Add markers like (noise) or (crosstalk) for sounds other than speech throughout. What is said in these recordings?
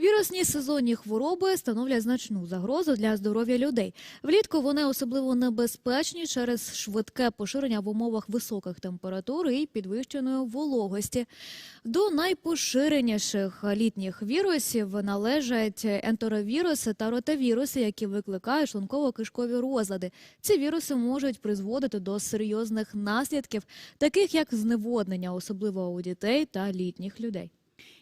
Вірусні сезонні хвороби становлять значну загрозу для здоров'я людей. Влітку вони особливо небезпечні через швидке поширення в умовах високих температур і підвищеної вологості. До найпоширеніших літніх вірусів належать ентеровіруси та ротавіруси, які викликають шлунково-кишкові розлади. Ці віруси можуть призводити до серйозних наслідків, таких як зневоднення, особливо у дітей та літніх людей.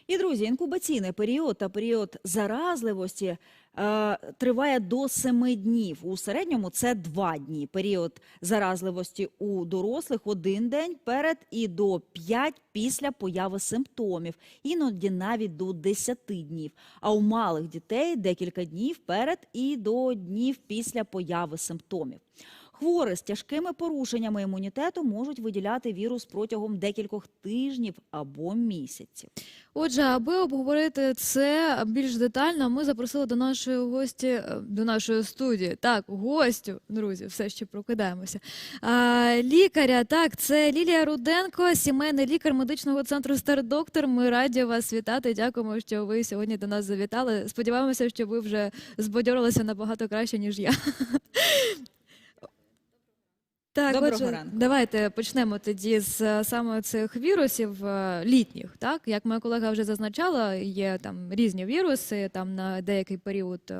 І друзі, інкубаційний період та період заразливості е, триває до 7 днів. У середньому це 2 дні. Період заразливості у дорослих один день перед і до 5 після появи симптомів, іноді навіть до 10 днів. А у малих дітей декілька днів перед і до днів після появи симптомів. Хворі з тяжкими порушеннями імунітету можуть виділяти вірус протягом декількох тижнів або місяців. Отже, аби обговорити це більш детально, ми запросили до нашої гості, е, до нашої студії. Так, гостю, друзі, все ще прокидаємося. А, лікаря, так, це Лілія Руденко, сімейний лікар медичного центру Стардоктор. Ми раді вас вітати. Дякуємо, що ви сьогодні до нас завітали. Сподіваємося, що ви вже збадьорилися набагато краще, ніж я. Так, Доброго отже, ранку. давайте почнемо тоді з е, саме цих вірусів е, літніх. Так, як моя колега вже зазначала, є там різні віруси там на деякий період е,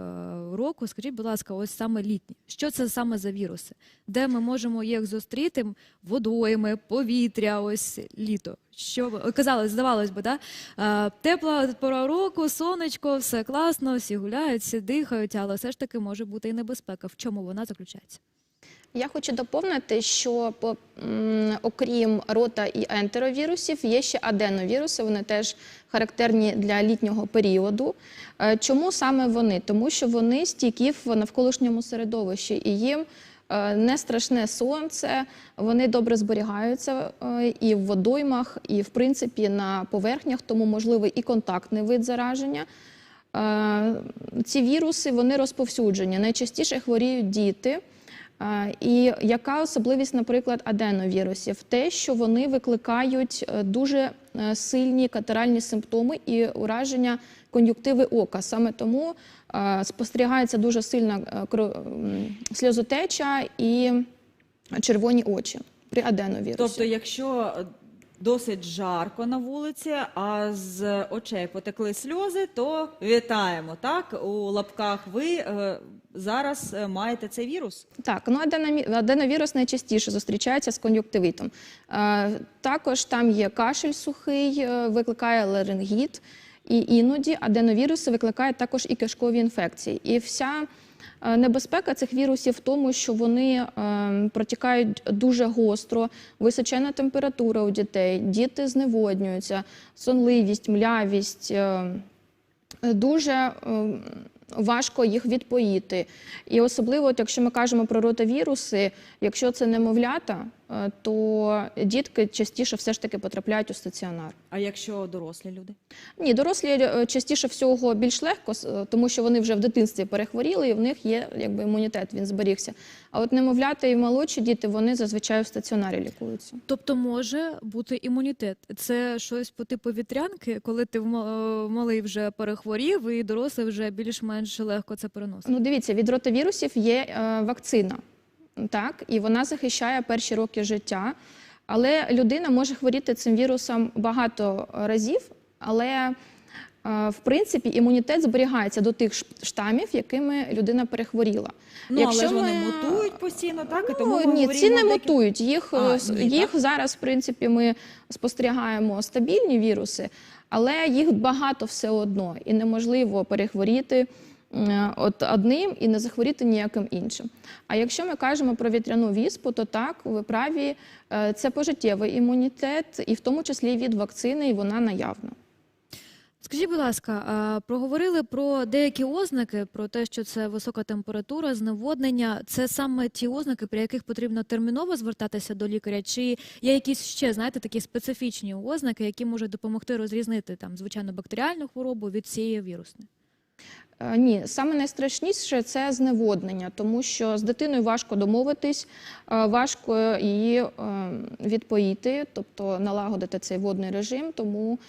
року. Скажіть, будь ласка, ось саме літні. Що це саме за віруси? Де ми можемо їх зустріти? Водойми, повітря, ось літо. Що ви- казалось, здавалось би, да? Е, тепла пора року, сонечко, все класно, всі гуляють, всі дихають, але все ж таки може бути і небезпека. В чому вона заключається? Я хочу доповнити, що по, окрім рота і ентеровірусів, є ще аденовіруси. Вони теж характерні для літнього періоду. Е, Чому саме вони? Тому що вони стійкі в навколишньому середовищі і їм е, не страшне сонце, вони добре зберігаються е, і в водоймах, і в принципі на поверхнях, тому можливий і контактний вид зараження. Ці віруси вони розповсюджені. Найчастіше хворіють діти. І яка особливість, наприклад, аденовірусів? Те, що вони викликають е, дуже е, сильні катаральні симптоми і ураження кон'юктиви ока. Саме тому е, спостерігається дуже сильна сльозотеча і червоні очі при аденовірусі. Тобто, якщо досить жарко на вулиці, а з очей потекли сльози, то вітаємо. Так, у лапках ви е, зараз е, маєте цей вірус. Так, ну аденовірус найчастіше зустрічається з кон'юктивитом. Е, також там є кашель сухий, викликає ларингіт, і іноді аденовіруси викликають також і кишкові інфекції. І вся небезпека цих вірусів в тому, що вони е, протікають дуже гостро, височена температура у дітей, діти зневоднюються, сонливість, млявість. е, дуже е, важко їх відпоїти. І особливо, якщо ми кажемо про ротавіруси, якщо це немовлята, е, то дітки частіше все ж таки потрапляють у стаціонар. А якщо дорослі люди? Ні, дорослі е, частіше всього більш легко, е, тому що вони вже в дитинстві перехворіли, і в них є якби імунітет, він зберігся. А от немовлята і молодші діти вони зазвичай в стаціонарі лікуються. Тобто може бути імунітет. Це щось по типу вітрянки, коли ти е, малий вже перехворів, і дорослий вже більш-менш легко це переносить. Ну, дивіться, від ротавірусів є е, вакцина, так, і вона захищає перші роки життя. Але людина може хворіти цим вірусом багато разів, але е, в принципі імунітет зберігається до тих штамів, якими людина перехворіла. Ну, але ж ми- вони мутують постійно, так? І тому Ну, ми ні, ці не мутують. Їх, А, е, ні, їх так? зараз, в принципі, ми спостерігаємо стабільні віруси, але їх багато все одно, і неможливо перехворіти от одним і не захворіти ніяким іншим. А якщо ми кажемо про вітряну віспу, то так, ви праві, е, це пожиттєвий імунітет, і в тому числі від вакцини, і вона наявна. Скажіть, будь ласка, проговорили про деякі ознаки, про те, що це висока температура, зневоднення. Це саме ті ознаки, при яких потрібно терміново звертатися до лікаря, чи є якісь ще, знаєте, такі специфічні ознаки, які можуть допомогти розрізнити там звичайно бактеріальну хворобу від цієї вірусної? Е, Ні, саме найстрашніше це зневоднення, тому що з дитиною важко домовитись, е, важко її е, відпоїти, тобто налагодити цей водний режим. Тому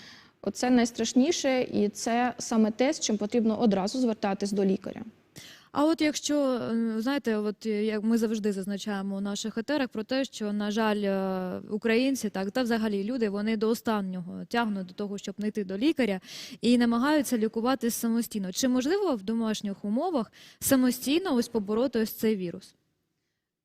це найстрашніше, і це саме те, з чим потрібно одразу звертатись до лікаря. А от якщо знаєте, от е, як ми завжди зазначаємо у наших етерах про те, що на жаль, е, українці так та взагалі люди вони до останнього тягнуть до того, щоб не йти до лікаря і намагаються лікуватись самостійно. Чи можливо в домашніх умовах самостійно ось побороти ось цей вірус?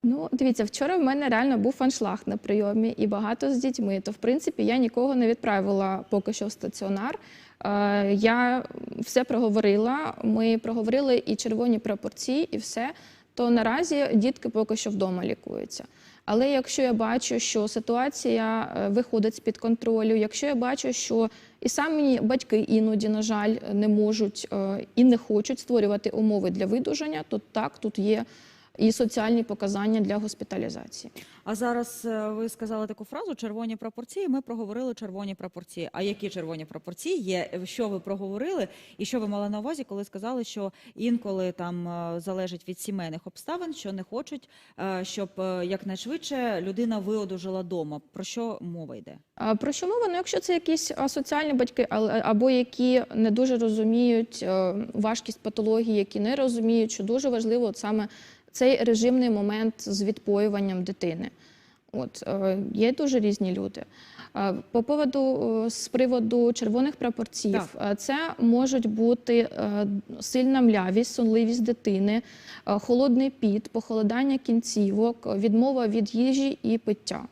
Ну, дивіться, вчора в мене реально був аншлаг на прийомі і багато з дітьми. То, в принципі, я нікого не відправила поки що в стаціонар. Е, Я все проговорила. Ми проговорили і червоні прапорці, і все. То наразі дітки поки що вдома лікуються. Але якщо я бачу, що ситуація е, виходить з-під контролю, якщо я бачу, що і самі батьки іноді, на жаль, не можуть е, і не хочуть створювати умови для видужання, то так, тут є і соціальні показання для госпіталізації. А зараз е, ви сказали таку фразу червоні пропорції. Ми проговорили червоні пропорції. А які червоні пропорції є? Що ви проговорили, і що ви мали на увазі, коли сказали, що інколи там е, залежить від сімейних обставин, що не хочуть, е, щоб якнайшвидше людина виодужала дома. Про що мова йде? Про що мова? Ну, якщо це якісь соціальні батьки, або які не дуже розуміють важкість патології, які не розуміють, що дуже важливо от саме цей режимний момент з відпоюванням дитини. От е, є дуже різні люди. Е, По поводу е, з приводу червоних прапорців, Так. це можуть бути сильна млявість, сонливість дитини, холодний піт, похолодання кінцівок, відмова від їжі і пиття.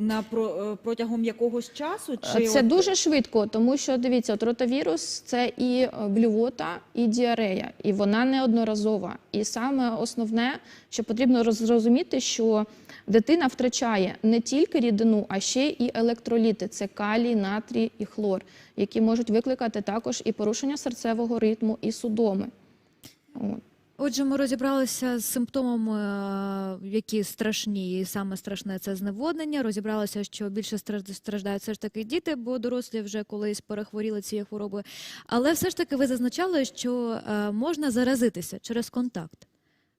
На про, е, протягом якогось часу чи Це от- дуже швидко, тому що дивіться, от ротавірус це і е, блювота, і діарея, і вона неодноразова. І саме основне, що потрібно роз- зрозуміти, що дитина втрачає не тільки рідину, а ще і електроліти це калій, натрій і хлор, які можуть викликати також і порушення серцевого ритму, і судоми. От. Отже, ми розібралися з симптомами, е, які страшні, і саме страшне це зневоднення. Розібралися, що більше страждають все ж таки діти, бо дорослі вже колись перехворіли цією хворобою. Але все ж таки ви зазначали, що е, можна заразитися через контакт.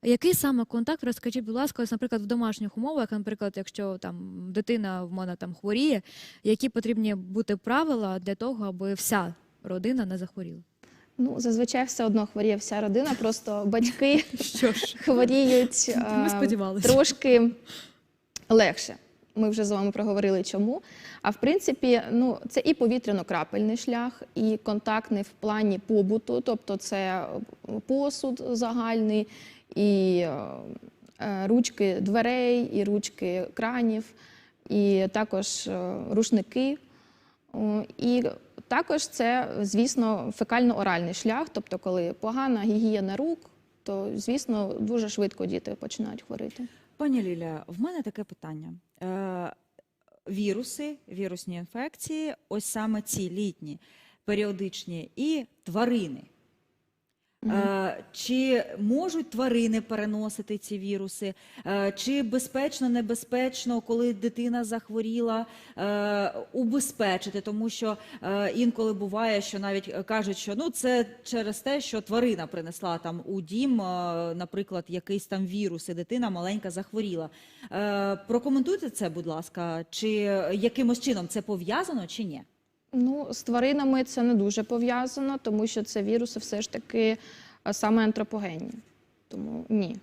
Який саме контакт? Розкажіть, будь ласка, ось, наприклад, в домашніх умовах, наприклад, якщо там дитина в мене там хворіє, які потрібні бути правила для того, аби вся родина не захворіла? Ну, зазвичай все одно хворіє вся родина, просто батьки (laughs) Що ж, хворіють ми е, сподівалися. трошки легше. Ми вже з вами проговорили, чому. А в принципі, ну це і повітряно-крапельний шлях, і контактний в плані побуту, тобто це посуд загальний, і е, ручки дверей, і ручки кранів, і також е, рушники. І також це, звісно, фекально-оральний шлях, тобто, коли погана гігієна рук, то звісно дуже швидко діти починають хворити. Пані Ліля, в мене таке питання. Е, віруси, вірусні інфекції, ось саме ці літні, періодичні, і тварини. Е, чи можуть тварини переносити ці віруси? Е, чи безпечно, небезпечно, коли дитина захворіла, е, убезпечити? Тому що інколи буває, що навіть кажуть, що ну це через те, що тварина принесла там у дім, наприклад, якийсь там вірус, і дитина маленька захворіла. Прокоментуйте це, будь ласка, чи якимось чином це пов'язано, чи ні? Ну, з тваринами це не дуже пов'язано, тому що це віруси все ж таки саме антропогенні. Тому ні.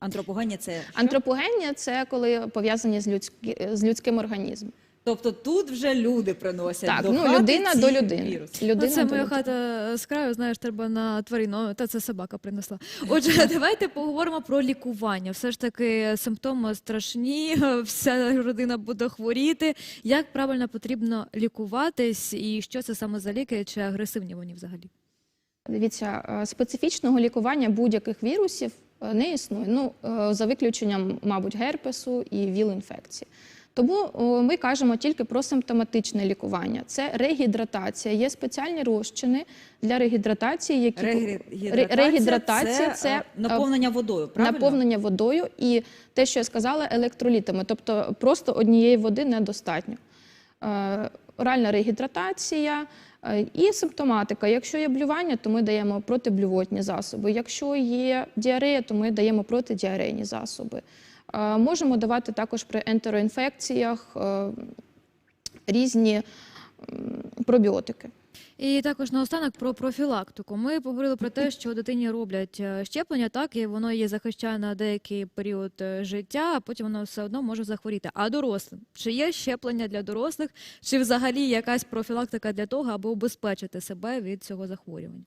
Антропогенія це що? Антропогенні це коли пов'язані з, людським з людським організмом. Тобто тут вже люди приносять Так, до ну хати людина ці до людини. віруси. Людина це до моя людини. хата з краю, знаєш, треба на тварину, та це собака принесла. Отже, (laughs) давайте поговоримо про лікування. Все ж таки симптоми страшні, (laughs) вся родина буде хворіти. Як правильно потрібно лікуватись, і що це саме за ліки, чи агресивні вони взагалі? Дивіться, е, специфічного лікування будь-яких вірусів е, не існує. Ну, е, за виключенням, мабуть, герпесу і ВІЛ-інфекції. Тому ми кажемо тільки про симптоматичне лікування. Це регідратація. Є спеціальні розчини для регідратації, які Регідратація, регідратація це, це, е, наповнення водою, правильно? наповнення водою і те, що я сказала, електролітами. Тобто просто однієї води недостатньо. Е, Оральна регідратація е, і симптоматика. Якщо є блювання, то ми даємо протиблювотні засоби. Якщо є діарея, то ми даємо протидіарейні засоби. Е, Можемо давати також при ентероінфекціях е, різні пробіотики. І також наостанок про профілактику. Ми поговорили про те, що дитині роблять е, щеплення, так і воно її захищає на деякий період е, життя, а потім воно все одно може захворіти. А дорослим чи є щеплення для дорослих, чи взагалі якась профілактика для того, аби убезпечити себе від цього захворювання?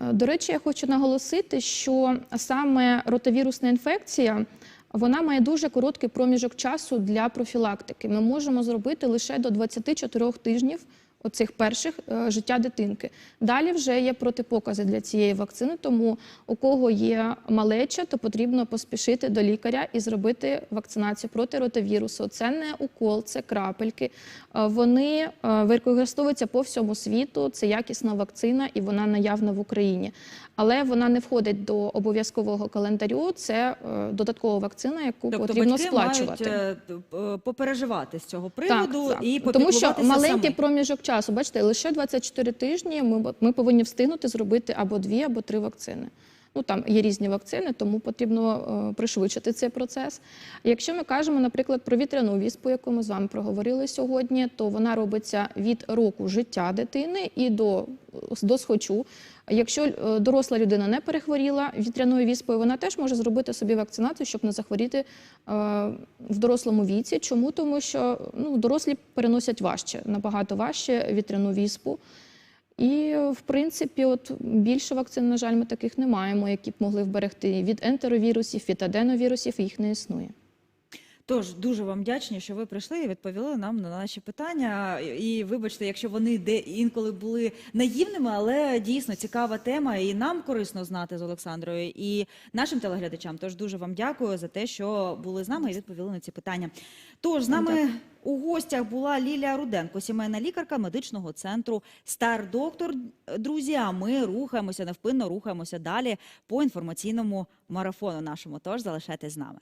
Е, До речі, я хочу наголосити, що саме ротавірусна інфекція вона має дуже короткий проміжок часу для профілактики. Ми можемо зробити лише до 24 тижнів. Оцих перших е, життя дитинки. Далі вже є протипокази для цієї вакцини, тому у кого є малеча, то потрібно поспішити до лікаря і зробити вакцинацію проти ротавірусу. Це не укол, це крапельки. Е, Вони е, використовуються по всьому світу. Це якісна вакцина і вона наявна в Україні. Але вона не входить до обов'язкового календарю. Це додаткова вакцина, яку Тобто потрібно батьки сплачувати. мають попереживати з цього приводу і тому що маленький проміжок часу, бачите, лише 24 тижні. Ми, ми повинні встигнути зробити або дві, або три вакцини. Ну там є різні вакцини, тому потрібно е, пришвидшити цей процес. Якщо ми кажемо, наприклад, про вітряну віспу, яку ми з вами проговорили сьогодні, то вона робиться від року життя дитини і до, до схочу. Якщо е, доросла людина не перехворіла вітряною віспою, вона теж може зробити собі вакцинацію, щоб не захворіти е, в дорослому віці. Чому? Тому що ну, дорослі переносять важче, набагато важче вітряну віспу. І, в принципі, от більше вакцин, на жаль, ми таких не маємо, які б могли вберегти від ентеровірусів, від аденовірусів, їх не існує. Тож дуже вам вдячні, що ви прийшли і відповіли нам на наші питання. І вибачте, якщо вони де інколи були наївними, але дійсно цікава тема, і нам корисно знати з Олександрою, і нашим телеглядачам. Тож дуже вам дякую за те, що були з нами і відповіли на ці питання. Тож з нами Дякую. у гостях була Лілія Руденко, сімейна лікарка медичного центру Стар Доктор. Друзі, а ми рухаємося невпинно, рухаємося далі по інформаційному марафону нашому. Тож залишайтесь з нами.